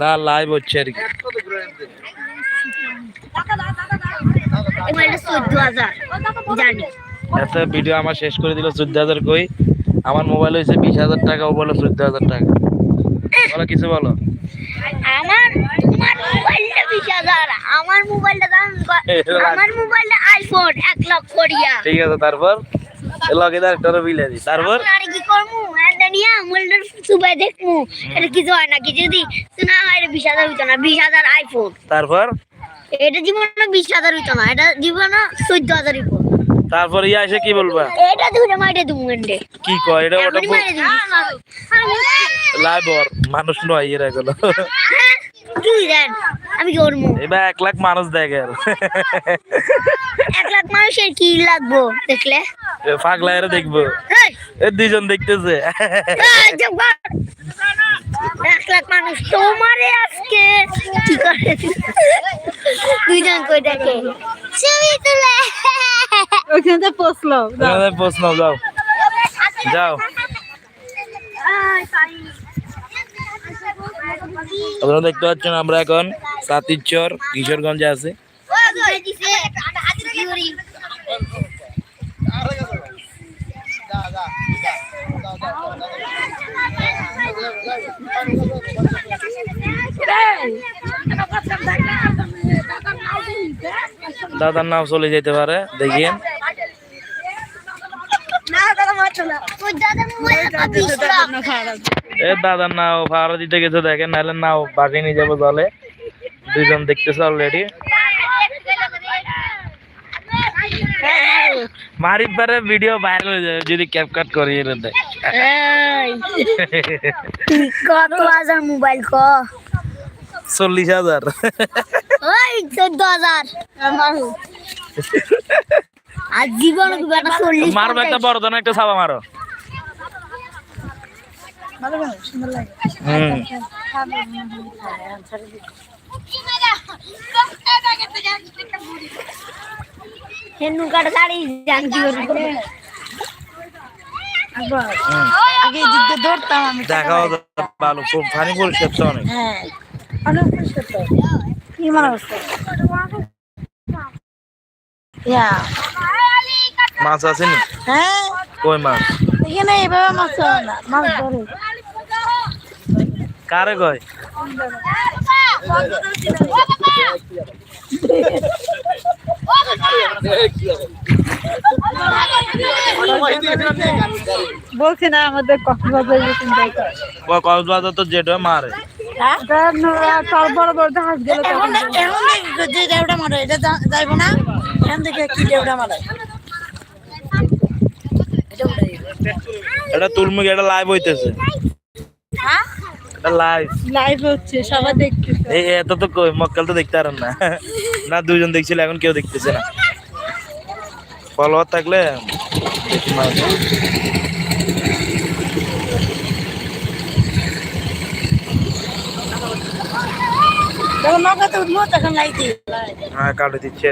না লাইভ হচ্ছে আর কি। এত ভিডিও আমার শেষ করে দিল চোদ্দ হাজার কই। আমার মোবাইল হয়েছে বিশ হাজার টাকা ও বলো চোদ্দ হাজার টাকা। বলো কিছু বলো? আমার তোমার মোবাইলটা বিশ হাজার আমার মোবাইলটা আমার মোবাইলটা এক লক্ষ রিয়া ঠিক আছে তারপর? লগে একটা বিলে দি। তারপর? আর কি করমু? এটা নিয়ে মোবাইলটা সুবাই দেখমু। এটা কিছু হয় নাকি? যদি না হয় এটা বিশ হাজার হইতো না। বিশ হাজার আইফোন তারপর? এটা জীবনে বিশ হাজার হইতো না। এটা জীবনে চোদ্দ হাজার হইতো তারপর ইয়া এসে কি বলবা? এটা দুটো মাইটে দু মিনিটে কি কয়? এটা ওটা মাইরে ওর মানুষ নয় এর এগুলো। কি দেন। আমি এবার এক লাখ মানুষ দেখে। এক লাখ মানুষের কি লাগবো দেখলে? পাগলা এরা দেখব। দুইজন দেখতেছে। এক লাখ মানুষ তোমারে আজকে কি করে? দুইজন কই দেখে? ছবি তুলে। পৌঁছলো তোমাদের প্রশ্ন যাও। যাও। আপনারা দেখতে পাচ্ছেন আমরা এখন সাতিরচর কিশোরগঞ্জে আছি দাদার নাম চলে যেতে পারে দেখিয়েন দাদা মোবাইলটা বিশ লাখ এ দাদার নাও ভাড়া দিতে গেছে দেখেন নাহলে নাও বাকি নিয়ে যাব জলে। দুইজন দেখতেছে অলরেডি মারিফ পারে ভিডিও ভাইরাল হয়ে যাবে যদি ক্যাপকাট করি এর দেখ এই, কত হাজার মোবাইল ক? চল্লিশ হাজার। ওই চোদ্দ হাজার। আর জীবন মারবো একটা বড় ধরনের একটা ছাপা মারো। হেনু কাটা আগে ধরতাম আমি দেখাও ভালো খুব ফানি পরিষ্কার তো অনেক। হ্যাঁ অনেক পরিষ্কার তো। কি মনে হচ্ছে ইয়া। মাছ আছে নি? হ্যাঁ। কই মাছ? এখানে এইভাবে মাছ না মাছ ধরে। কারে কয়? বলছি না আমাদের কক্সবাজার তো যেটা মারে। তার বড় বড় জাহাজ গেলে এখন এখন যে দেউটা মারে এটা যাইবো না এখান থেকে কি মারে? এটা তুলমুখ এটা লাইভ হইতেছে। হ্যাঁ লাইভ লাইভ হচ্ছে সবাই দেখতেছে। এই এত তো কই মক্কাল তো দেখতে পারেন না। না দেখছিল এখন কেউ দেখতেছে না। ফলোয়ার থাকলে দেখি হ্যাঁ কাটে দিচ্ছে